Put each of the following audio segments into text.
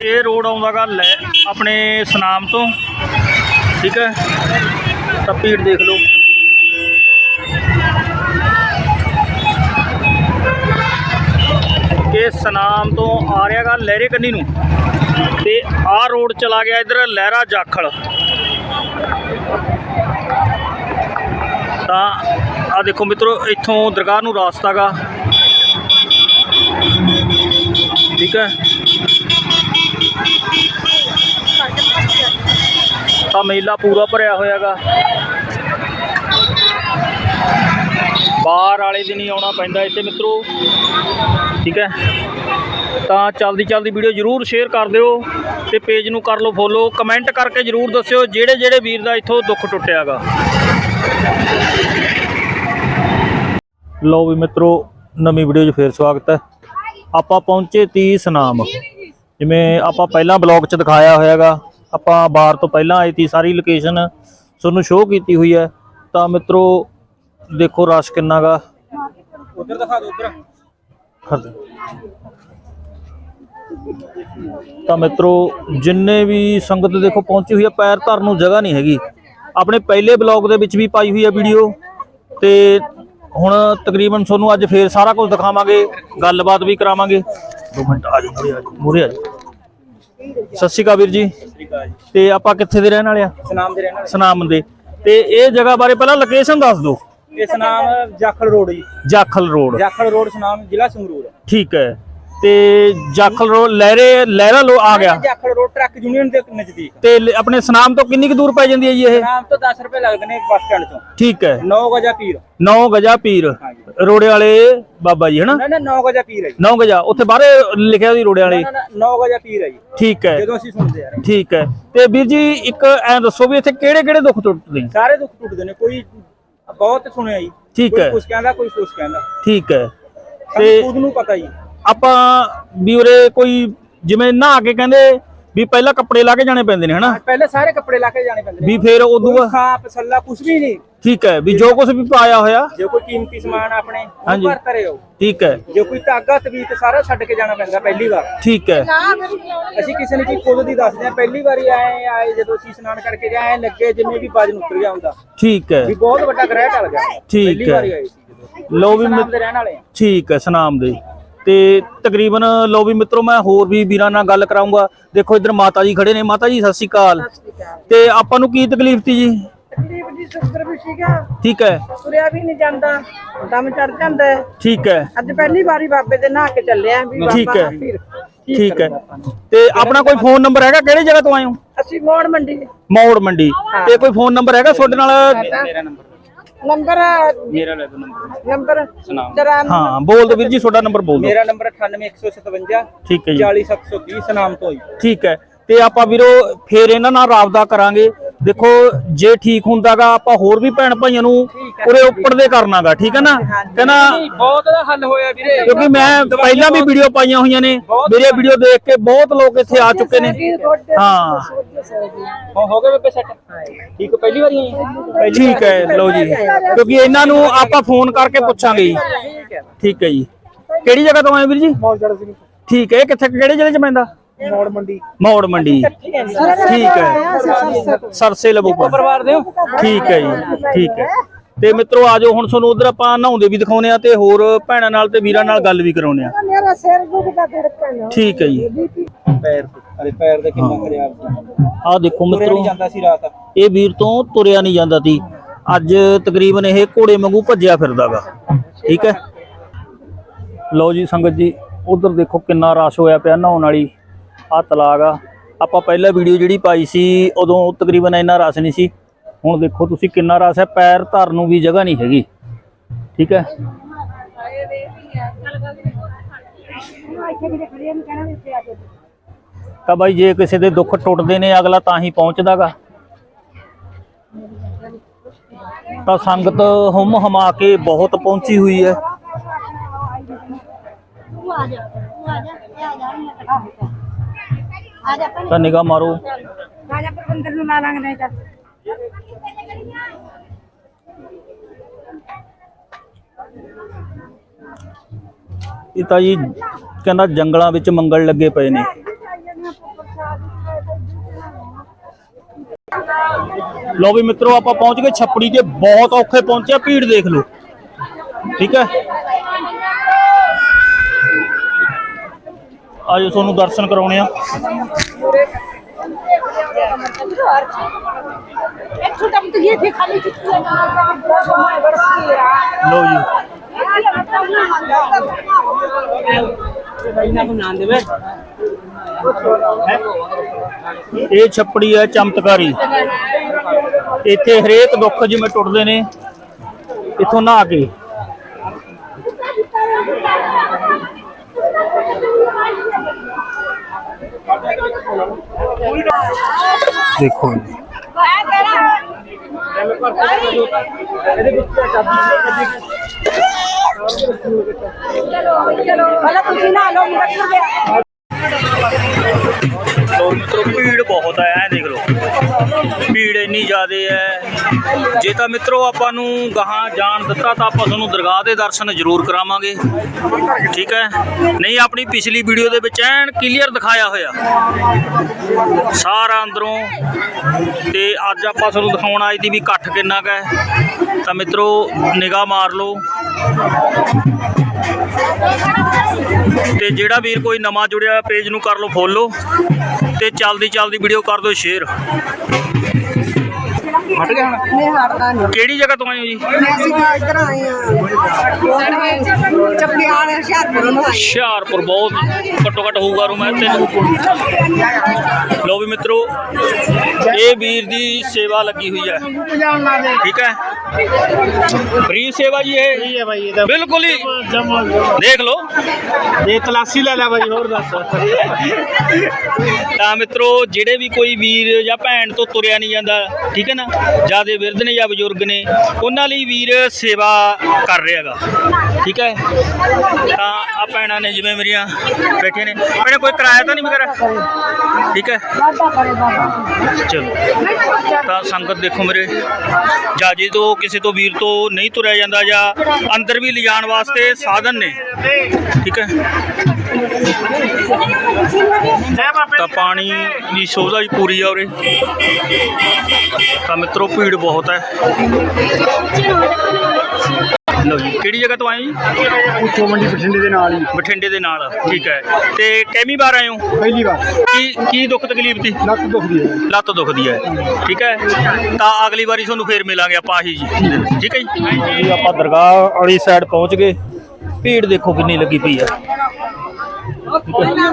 ਇਹ ਰੋਡ ਆਉਂਦਾਗਾ ਲੈ ਆਪਣੇ ਸਨਾਮ ਤੋਂ, ਠੀਕ ਹੈ? ਤਾਂ ਭੀੜ ਦੇਖ ਲਓ। ਇਹ ਸਨਾਮ ਤੋਂ ਆ ਰਿਹਾਗਾ ਲਹਿਰੇ ਕੰਨੀ ਨੂੰ ਤੇ ਆਹ ਰੋਡ ਚਲਾ ਗਿਆ ਇਧਰ ਲਹਿਰਾ ਜਾਖਲ। ਤਾਂ ਆ ਦੇਖੋ ਮਿੱਤਰੋ, ਇੱਥੋਂ ਦਰਗਾਹ ਨੂੰ ਰਾਸਤਾਗਾ ਠੀਕ ਹੈ? ਤਾਂ ਮੇਲਾ ਪੂਰਾ ਭਰਿਆ ਹੋਇਆਗਾ। ਬਾਹਰ ਵਾਲੇ ਦਿਨ ਹੀ ਆਉਣਾ ਪੈਂਦਾ ਇੱਥੇ ਮਿੱਤਰੋ। ਠੀਕ ਹੈ? ਤਾਂ ਚਲਦੀ ਚਲਦੀ ਵੀਡੀਓ ਜਰੂਰ ਸ਼ੇਅਰ ਕਰ ਦਿਓ ਤੇ ਪੇਜ ਨੂੰ ਕਰ ਲਓ ਫੋਲੋ ਕਮੈਂਟ ਕਰਕੇ ਜਰੂਰ ਦੱਸਿਓ ਜਿਹੜੇ ਜਿਹੜੇ ਵੀਰ ਦਾ ਇੱਥੋਂ ਦੁੱਖ ਟੁੱਟਿਆਗਾ। ਲਓ ਵੀ ਮਿੱਤਰੋ, ਨਵੀਂ ਵੀਡੀਓ 'ਚ ਫੇਰ ਸਵਾਗਤ ਹੈ। ਆਪਾਂ ਪਹੁੰਚੇ ਤੀ ਸਨਾਮ ਜਿਵੇਂ ਆਪਾਂ ਪਹਿਲਾਂ ਬਲੌਗ 'ਚ ਦਿਖਾਇਆ ਹੋਇਆਗਾ ਆਪਾਂ ਬਾਰ ਤੋਂ ਪਹਿਲਾਂ ਆਈ ਤੀ ਸਾਰੀ ਲੋਕੇਸ਼ਨ ਤੁਹਾਨੂੰ ਸ਼ੋਅ ਕੀਤੀ ਹੋਈ ਹੈ। ਤਾਂ ਮਿੱਤਰੋ ਦੇਖੋ ਰਸ਼ ਕਿੰਨਾਗਾ ਉਧਰ ਦਿਖਾ ਦਿਓ ਉਧਰ। ਤਾਂ ਮਿੱਤਰੋ ਜਿੰਨੇ ਵੀ ਸੰਗਤ ਦੇਖੋ ਪਹੁੰਚੀ ਹੋਈ ਹੈ ਪੈਰ ਧਰਨ ਨੂੰ ਜਗ੍ਹਾ ਨਹੀਂ ਹੈਗੀ। ਆਪਣੇ ਪਹਿਲੇ ਬਲੌਗ ਦੇ ਵਿੱਚ ਵੀ ਪਾਈ ਹੋਈ ਹੈ ਵੀਡੀਓ ਤੇ ਹੁਣ ਤਕਰੀਬਨ ਤੁਹਾਨੂੰ ਅੱਜ ਫੇਰ ਸਾਰਾ ਕੁਝ ਦਿਖਾਵਾਂਗੇ ਗੱਲਬਾਤ ਵੀ ਕਰਾਵਾਂਗੇ। 2 ਮਿੰਟ ਆ ਜਾਓ ਮੂਰੇ ਆ ਜਾਓ ਮੂਰੇ ਆ ਜਾਓ। ਸਤਿ ਸ਼੍ਰੀ ਅਕਾਲ ਵੀਰ ਜੀ। ਤੇ ਆਪਾਂ ਕਿੱਥੇ ਦੇ ਰਹਿਣ ਵਾਲੇ ਆ? ਸਨਾਮ ਦੇ ਰਹਿਣਾ ਸਨਾਮ ਦੇ। ਤੇ ਇਹ ਜਗ੍ਹਾ ਬਾਰੇ ਪਹਿਲਾਂ ਲੋਕੇਸ਼ਨ ਦੱਸ ਦਿਓ। ਇਹ ਸਨਾਮ ਜਾਖਲ ਰੋਡ ਜੀ। ਜਾਖਲ ਰੋਡ। ਜਾਖਲ ਰੋਡ ਸਨਾਮ ਜ਼ਿਲ੍ਹਾ ਸੰਗਰੂਰ। ਠੀਕ ਹੈ। ਤੇ ਜਾਖਲ ਰੋਡ ਲਹਿਰੇ ਲਹਿਰਾ ਲੋ ਆ ਗਿਆ। ਜਾਖਲ ਰੋਡ ਟਰੱਕ ਯੂਨੀਅਨ ਦੇ ਨਜ਼ਦੀਕ। ਤੇ ਲ- ਆਪਣੇ ਸਨਾਮ ਤੋਂ ਕਿੰਨੀ ਕੁ ਦੂਰ ਪੈ ਜਾਂਦੀ ਹੈ ਜੀ ਇਹ? ਸਨਾਮ ਤੋਂ 10 ਰੁਪਏ ਲੱਗਦੇ ਨੇ ਬੱਸ ਸਟੈਂਡ ਤੋਂ। ਠੀਕ ਹੈ। 9 ਗਜਾ ਪੀਰ। 9 ਗਜਾ ਪੀਰ। ਹਾਂਜੀ। ਰੋੜੇ ਵਾਲੇ ਬਾਬਾ ਜੀ ਹਨਾ ਨਾ? ਨਾ 9 ਗਜਾ ਪੀਰ ਹੈ ਜੀ। 9 ਗਜਾ। ਉੱਥੇ ਬਾਹਰੇ ਲਿਖਿਆ ਸੀ ਰੋੜੇ ਵਾਲੇ। ਨਾ ਨਾ 9 ਗਜਾ ਪੀਰ ਹੈ ਜੀ। ਠੀਕ ਹੈ। ਜਦੋਂ ਅਸੀਂ ਸੁਣਦੇ ਆ। ਰਹੇ ਠੀਕ ਹੈ। ਤੇ ਵੀਰ ਜੀ ਇੱਕ ਐ ਦੱਸੋ ਵੀ ਇੱਥੇ ਕਿਹੜੇ ਕਿਹੜੇ ਦੁੱਖ ਟੁੱਟਦੇ ਨੇ? ਸਾਰੇ ਦੁੱਖ ਟੁੱਟਦੇ ਨੇ। ਕੋਈ ਬਹੁਤ ਸੁਣਿਆ ਜੀ। ਠੀਕ ਕੋਈ ਹੈ। ਕੁਛ ਕਹਿੰਦਾ ਕੋਈ ਕੁਛ ਕਹਿੰਦਾ। ਠੀਕ ਹੈ। ਸਾਨੂੰ ਤੇ ਖੁਦ ਨੂੰ ਪਤਾ ਜੀ। ਆਪਾਂ ਵੀ ਉਰੇ ਕੋਈ ਜਿਵੇਂ ਨਹਾ ਕੇ ਕਹਿੰਦੇ ਵੀ ਪਹਿਲਾਂ ਕੱਪੜੇ ਲਾ ਕੇ ਜਾਣੇ ਪੈਂਦੇ ਨੇ ਹਨਾ? ਪਹਿਲੇ ਸਾਰੇ ਕੱਪੜੇ ਲਾ ਕੇ ਜਾਣੇ ਪੈਂਦੇ ਨੇ। ਵੀ ਫਿਰ ਉਦੋਂ ਕੋਈ ਖਾਪ ਸੱਲਾ ਕੁਛ ਵੀ ਨਹੀਂ। ਠੀਕ ਹੈ ਵੀ ਜੋ ਕੁਝ ਵੀ ਪਾਇਆ ਹੋਇਆ। ਜੇ ਕੋਈ ਕੀਮਤੀ ਸਮਾਨ ਆਪਣੇ ਹਾਂਜੀ। ਉਹ ਭਰ ਧਰੇ ਹੋ ਠੀਕ ਹੈ। ਜੇ ਕੋਈ ਧਾਗਾ ਤਵੀਤ ਸਾਰਾ ਛੱਡ ਕੇ ਜਾਣਾ ਪੈਂਦਾ ਪਹਿਲੀ ਵਾਰ। ਠੀਕ ਹੈ। ਅਸੀਂ ਕਿਸੇ ਨੇ ਕੀ ਖੁਦ ਦੀ ਦੱਸਦੇ ਆ ਪਹਿਲੀ ਵਾਰੀ ਆਏ ਆਏ ਜਦੋਂ ਅਸੀਂ ਇਸ਼ਨਾਨ ਕਰਕੇ ਗਏ ਆਏ ਲੱਗੇ ਜਿਵੇਂ ਵੀ ਵਜਨ ਉਤਰ ਗਿਆ ਹੁੰਦਾ। ਠੀਕ ਹੈ। ਵੀ ਬਹੁਤ ਵੱਡਾ ਗ੍ਰਹਿ ਟਲ ਗਿਆ। ਠੀਕ ਪਹਿਲੀ ਹੈ। ਵਾਰੀ ਆਏ ਸੀ ਜਦੋਂ। ਲੋ ਵੀ ਰਹਿਣ ਵਾਲੇ ਠੀਕ ਹੈ ਸਨਾਮ ਦੇ। ਤੇ ਤਕਰੀਬਨ ਲੋ ਵੀ ਮਿੱਤਰੋ ਮੈਂ ਹੋਰ ਵੀ ਵੀਰਾਂ ਨਾਲ ਗੱਲ ਕਰਾਉਂਗਾ ਦੇਖੋ ਇੱਧਰ ਮਾਤਾ ਜੀ ਖੜੇ ਨੇ। ਮਾਤਾ ਜੀ ਸਤਿ ਸ਼੍ਰੀ ਅਕਾਲ। ਤੇ ਆਪਾਂ ਨੂੰ ਕੀ ਤਕਲੀਫ ਸੀ ਜੀ? ਤਕਲੀਫ ਜੀ ਸ਼ੂਗਰ ਵੀ ਸੀਗਾ ਠੀਕ ਹੈ। ਤੁਰਿਆ ਵੀ ਨਹੀਂ ਜਾਂਦਾ। ਦਮ ਚੜ ਜਾਂਦਾ। ਹੈ। ਠੀਕ ਹੈ। ਅੱਜ ਪਹਿਲੀ ਵਾਰੀ ਬਾਬੇ ਦੇ ਨਹਾ ਕੇ ਚੱਲਿਆ ਵੀ ਠੀਕ ਹੈ। ਠੀਕ ਹੈ। ਤੇ ਆਪਣਾ ਕੋਈ ਫੋਨ ਨੰਬਰ ਹੈਗਾ? ਕਿਹੜੀ ਜਗ੍ਹਾ ਤੋਂ ਆਏ ਹੋ? ਅਸੀਂ ਮੋੜ ਮੰਡੀ। ਮੌੜ ਮੰਡੀ। ਤੇ ਕੋਈ ਫੋਨ ਨੰਬਰ ਹੈਗਾ ਤੁਹਾਡੇ ਨਾਲ? ਮੇਰਾ ਨੰਬਰ। ਨੰਬਰ ਮੇਰਾ ਲੈ ਦੋ ਨੰਬਰ। ਨੰਬਰ ਸੁਣਾਓ। ਹਾਂ ਬੋਲ ਦਿਓ ਵੀਰ ਜੀ ਤੁਹਾਡਾ ਨੰਬਰ ਬੋਲ ਦਿਓ। ਮੇਰਾ ਨੰਬਰ 98157 ਠੀਕ ਹੈ ਜੀ। 40730 ਸਨਾਮ ਤੋਂ ਹੀ ਠੀਕ ਹੈ। ਤੇ ਆਪਾਂ ਵੀਰੋ ਫੇਰ ਇਹਨਾਂ ਨਾਲ ਰਾਬਤਾ ਕਰਾਂਗੇ। ਦੇਖੋ ਜੇ ਠੀਕ ਹੁੰਦਾਗਾ ਆਪਾਂ ਹੋਰ ਵੀ ਭੈਣ ਭਾਈਆਂ ਨੂੰ ਉਰੇ ਉੱਪਰ ਦੇ ਕਰਨਾਗਾ ਠੀਕ ਹੈ ਨਾ? ਕਹਿੰਦਾ ਬਹੁਤ ਦਾ ਹੱਲ ਹੋਇਆ ਵੀਰੇ। ਕਿਉਂਕਿ ਮੈਂ ਪਹਿਲਾਂ ਵੀ ਵੀਡੀਓ ਪਾਈਆਂ ਹੋਈਆਂ ਨੇ ਮੇਰੇ ਵੀਡੀਓ ਦੇਖ ਕੇ ਬਹੁਤ ਲੋਕ ਇੱਥੇ ਆ ਚੁੱਕੇ ਨੇ। ਹਾਂ। ਹੋ ਗਿਆ ਬੇਬੇ ਸੈੱਟ ਠੀਕ ਹੈ, ਪਹਿਲੀ ਵਾਰੀ ਆਈ ਠੀਕ ਹੈ ਲਓ ਜੀ। ਕਿਉਂਕਿ ਇਹਨਾਂ ਨੂੰ ਆਪਾਂ ਫੋਨ ਕਰਕੇ ਪੁੱਛਾਂਗੇ ਜੀ। ਠੀਕ ਹੈ। ਜੀ। ਕਿਹੜੀ ਜਗ੍ਹਾ ਤੋਂ ਆਏ ਵੀਰ ਜੀ? ਸਿੰਘ ਠੀਕ ਹੈ ਇਹ ਕਿੱਥੇ ਕਿਹੜੇ ਜ਼ਿਲ੍ਹੇ ਚ ਪੈਂਦਾ? ਮੌੜ ਮੰਡੀ। ਮੌੜ ਮੰਡੀ। ਠੀਕ ਹੈ। ਸਰਸੇ ਲਬੂਪਾ ਪਰਿਵਾਰ ਦੇ ਠੀਕ ਹੈ ਜੀ ਠੀਕ ਹੈ। ਤੇ ਮਿੱਤਰੋ ਆਜੋ ਹੁਣ ਤੁਹਾਨੂੰ ਉਧਰ ਆਪਾਂ ਨਹਾਉਂਦੇ ਵੀ ਦਿਖਾਉਨੇ ਆ ਤੇ ਹੋਰ ਭੈਣਾਂ ਨਾਲ ਤੇ ਵੀਰਾਂ ਨਾਲ ਗੱਲ ਵੀ ਕਰਾਉਨੇ ਆ ਮੇਰਾ ਸਿਰ ਗੁੱਡ ਦਾ ਧੜਕਣ ਠੀਕ ਹੈ ਜੀ। ਪੈਰ ਅਰੇ ਪੈਰ ਦੇ ਕਿੰਨਾ ਖਰਿਆ ਆਹ ਦੇਖੋ ਤੁਰਿਆ ਮਿੱਤਰੋ ਨਹੀਂ ਜਾਂਦਾ ਸੀ ਰਾਤ। ਇਹ ਵੀਰ ਤੋਂ ਤੁਰਿਆ ਨਹੀਂ ਜਾਂਦਾ ਸੀ। ਅੱਜ ਤਕਰੀਬਨ ਇਹ ਘੋੜੇ ਵਾਂਗੂ ਭੱਜਿਆ ਫਿਰਦਾਗਾ। ਠੀਕ ਹੈ। ਲਓ ਜੀ ਸੰਗਤ ਜੀ ਉਧਰ ਦੇਖੋ ਕਿੰਨਾ ਰਸ਼ ਹੋਇਆ ਪਿਆ ਨਹਾਉਣ ਵਾਲੀ। ਆਹ ਤਲਾਕ ਆ। ਆਪਾਂ ਪਹਿਲਾਂ ਵੀਡੀਓ ਜਿਹੜੀ ਪਾਈ ਸੀ, ਉਦੋਂ ਤਕਰੀਬਨ ਇੰਨਾ ਰਸ਼ ਨਹੀਂ ਸੀ। ਹੁਣ ਦੇਖੋ ਤੁਸੀਂ ਕਿੰਨਾ ਰਸ਼ ਹੈ, ਪੈਰ ਧਰਨ ਨੂੰ ਵੀ ਜਗ੍ਹਾ ਨਹੀਂ ਹੈਗੀ। ਠੀਕ ਹੈ? ਤਾਂ ਬਾਈ ਜੇ ਕਿਸੇ ਦੇ ਦੁੱਖ ਟੁੱਟਦੇ ਨੇ, ਅਗਲਾ ਤਾਂ ਹੀ ਪਹੁੰਚਦਾਗਾ। ਤਾਂ ਸੰਗਤ ਹੁਮ ਹਮਾ ਕੇ ਬਹੁਤ ਪਹੁੰਚੀ ਹੋਈ ਹੈ। ਤਾਂ ਨਿਗਾਹ ਮਾਰੋ ਰਾਜਾ ਪ੍ਰਬੰਧਰ ਨੂੰ ਲਾ ਲਾਂਗੇ ਨਹੀਂ ਚੱਲ ਇਹ ਤਾਂ ਜੀ ਕਹਿੰਦਾ ਜੰਗਲਾਂ ਵਿੱਚ ਮੰਗਲ ਲੱਗੇ ਪਏ ਨੇ ਲੋ ਵੀ ਮਿੱਤਰੋ ਆਪਾਂ ਪਹੁੰਚ ਗਏ ਛੱਪੜੀ ਤੇ ਬਹੁਤ ਔਖੇ ਪਹੁੰਚਿਆ ਭੀੜ ਦੇਖ ਲਓ ਠੀਕ ਹੈ ਆਜੋ ਤੁਹਾਨੂੰ ਦਰਸ਼ਨ ਕਰਾਉਣੇ ਆ। ਲੋ ਜੀ। ਇਹ ਛੱਪੜੀ ਹੈ ਚਮਤਕਾਰੀ। ਇੱਥੇ ਹਰੇਕ ਦੁੱਖ ਜਿਵੇਂ ਟੁੱਟਦੇ ਨੇ ਇੱਥੋਂ ਨਹਾ ਕੇ। ਦੇਖੋ ਜੀ। ਭੀੜ ਬਹੁਤ ਹੈ ਦੇਖ ਲਓ ਭੀੜ ਇੰਨੀ ਜ਼ਿਆਦਾ ਹੈ। ਜੇ ਤਾਂ ਮਿੱਤਰੋ ਆਪਾਂ ਨੂੰ ਗਾਹਾਂ ਜਾਣ ਦਿੱਤਾ ਤਾਂ ਆਪਾਂ ਤੁਹਾਨੂੰ ਦਰਗਾਹ ਦੇ ਦਰਸ਼ਨ ਜ਼ਰੂਰ ਕਰਾਵਾਂਗੇ। ਠੀਕ ਹੈ? ਨਹੀਂ, ਆਪਣੀ ਪਿਛਲੀ ਵੀਡੀਓ ਦੇ ਵਿੱਚ ਐਨ ਕਲੀਅਰ ਦਿਖਾਇਆ ਹੋਇਆ। ਸਾਰਾ ਅੰਦਰੋਂ। ਤੇ ਅੱਜ ਆਪਾਂ ਤੁਹਾਨੂੰ ਦਿਖਾਉਣ ਆਏ ਦੀ ਵੀ ਇਕੱਠ ਕਿੰਨਾ ਕੁ ਹੈ। ਤਾਂ ਮਿੱਤਰੋ, ਨਿਗਾਹ ਮਾਰ ਲਓ। ਤੇ ਜਿਹੜਾ ਵੀਰ ਕੋਈ ਨਵਾਂ ਜੁੜਿਆ ਪੇਜ ਨੂੰ ਕਰ ਲਓ ਫੋਲੋ ਤੇ ਚੱਲਦੀ ਚੱਲਦੀ ਵੀਡੀਓ ਕਰ ਦਿਓ ਸ਼ੇਅਰ। ਹਟ ਗਿਆ ਹੁਣ? ਨਹੀਂ ਹਟਦਾ ਨਹੀਂ ਕਿਹੜੀ ਜਗ੍ਹਾ ਤੋਂ ਆਏ ਹੋ ਜੀ? ਅਸੀਂ ਤਾਂ ਇੱਧਰ ਆਏ ਆ ਹੁਸ਼ਿਆਰਪੁਰ ਨੂੰ। ਆਏ ਹੁਸ਼ਿਆਰਪੁਰ ਬਹੁਤ ਘੱਟੋ ਘੱਟ ਹੋਊਗਾ ਰੂਮ ਹੈ ਤਿੰਨ ਲੋ ਵੀ ਮਿੱਤਰੋ ਇਹ ਵੀਰ ਦੀ ਸੇਵਾ ਲੱਗੀ ਹੋਈ ਹੈ। ਠੀਕ ਹੈ? ਫ੍ਰੀ ਸੇਵਾ ਜੀ ਇਹ? ਹੈ ਭਾਈ ਇਹ ਤਾਂ ਬਿਲਕੁਲ ਹੀ। ਦੇਖ ਲਓ। ਇਹ ਤਲਾਸੀ ਲੈ ਲੈ ਭਾਈ ਹੋਰ ਦੱਸ। ਤਾਂ ਮਿੱਤਰੋ ਜਿਹੜੇ ਵੀ ਕੋਈ ਵੀਰ ਜਾਂ ਭੈਣ ਤੋਂ ਤੁਰਿਆ ਨਹੀਂ ਜਾਂਦਾ ਠੀਕ ਹੈ ਨਾ? ਜਿਆਦੇ ਵਿਰਧ ਨੇ ਜਾਂ ਬਜ਼ੁਰਗ ਨੇ ਉਹਨਾਂ ਲਈ ਵੀਰ ਸੇਵਾ ਕਰ ਰਿਹਾਗਾ ਠੀਕ ਹੈ? ਤਾਂ ਆ ਭੈਣਾਂ ਨੇ ਜਿਵੇਂ ਮੇਰੀਆਂ ਬੈਠੇ ਨੇ। ਭੈਣੇ, ਕੋਈ ਕਿਰਾਇਆ ਤਾਂ ਨਹੀਂ ਵਗੈਰਾ ਠੀਕ ਹੈ। ਚਲੋ। ਤਾਂ ਸੰਗਤ ਦੇਖੋ ਮੇਰੇ ਜਾਂ ਜੇ ਤੋਂ, ਕਿਸੇ ਤੋਂ, ਵੀਰ ਤੋਂ ਨਹੀਂ ਤੁਰਿਆ ਜਾਂਦਾ ਜਾਂ ਅੰਦਰ ਵੀ ਲਿਜਾਣ ਵਾਸਤੇ ਸਾਧਨ ਨੇ। ਠੀਕ ਹੈ। ਤਾਂ ਪਾਣੀ ਦੀ ਸੋਧਾ ਵੀ ਪੂਰੀ ਆ ਉਰੇ। ਤਾਂ ਮਿੱਤਰੋ, ਭੀੜ ਬਹੁਤ ਹੈ। ਲਓ ਜੀ। ਕਿਹੜੀ ਜਗ੍ਹਾ ਤੋਂ ਆਏ ਜੀ? ਉੱਥੋਂ ਮੰਡੀ ਬਠਿੰਡੇ ਦੇ ਨਾਲ ਹੀ। ਬਠਿੰਡੇ ਦੇ ਨਾਲ ਠੀਕ ਹੈ। ਤੇ ਕਿੰਨੀ ਵਾਰ ਆਏ ਹੋ? ਪਹਿਲੀ ਵਾਰ। ਕੀ ਕੀ ਦੁੱਖ ਤਕਲੀਫ ਸੀ? ਲੱਕ ਦੁਖਦੀ ਹੈ। ਲੱਤ ਦੁਖਦੀ ਹੈ ਠੀਕ ਹੈ। ਤਾਂ ਅਗਲੀ ਵਾਰੀ ਤੁਹਾਨੂੰ ਫੇਰ ਮਿਲਾਂਗੇ ਆਪਾਂ ਆਹੀ ਜੀ। ਠੀਕ ਹੈ ਜੀ? ਜੀ ਆਪਾਂ ਦਰਗਾਹ ਵਾਲੀ ਸਾਈਡ ਪਹੁੰਚ ਗਏ। ਭੀੜ ਦੇਖੋ ਕਿੰਨੀ ਲੱਗੀ ਪਈ ਹੈ। ਨਾ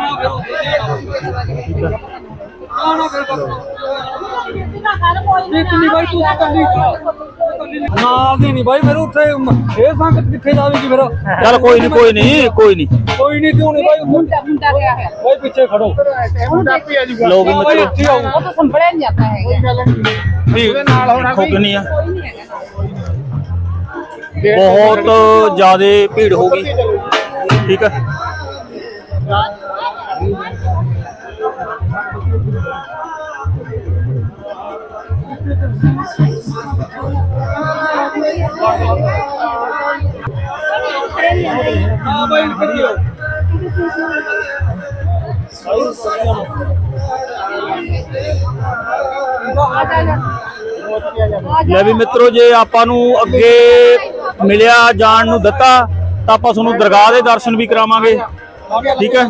ਨਾ ਫਿਰ ਕੋਈ ਨਹੀਂ ਕੋਈ ਨਹੀਂ ਕੋਈ ਨਹੀਂ। ਬਹੁਤ ਜ਼ਿਆਦਾ ਭੀੜ ਹੋ ਗਈ। ਠੀਕ ਹੈ ਹਾਂ ਬਾਈ ਖੜੀ ਹੋ ਲੈ ਵੀ ਮਿੱਤਰੋ, ਜੇ ਆਪਾਂ ਨੂੰ ਅੱਗੇ ਮਿਲਿਆ, ਜਾਣ ਨੂੰ ਦਿੱਤਾ, ਤਾਂ ਆਪਾਂ ਤੁਹਾਨੂੰ ਦਰਗਾਹ ਦੇ ਦਰਸ਼ਨ ਵੀ ਕਰਾਵਾਂਗੇ। ਠੀਕ ਹੈ?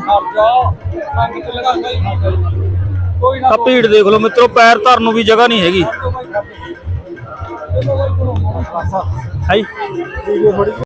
ਤਾਂ ਭੀੜ ਦੇਖ ਲਓ ਮਿੱਤਰੋ ਪੈਰ ਧਰਨ ਨੂੰ ਵੀ ਜਗ੍ਹਾ ਨਹੀਂ ਹੈਗੀ। ਹੈ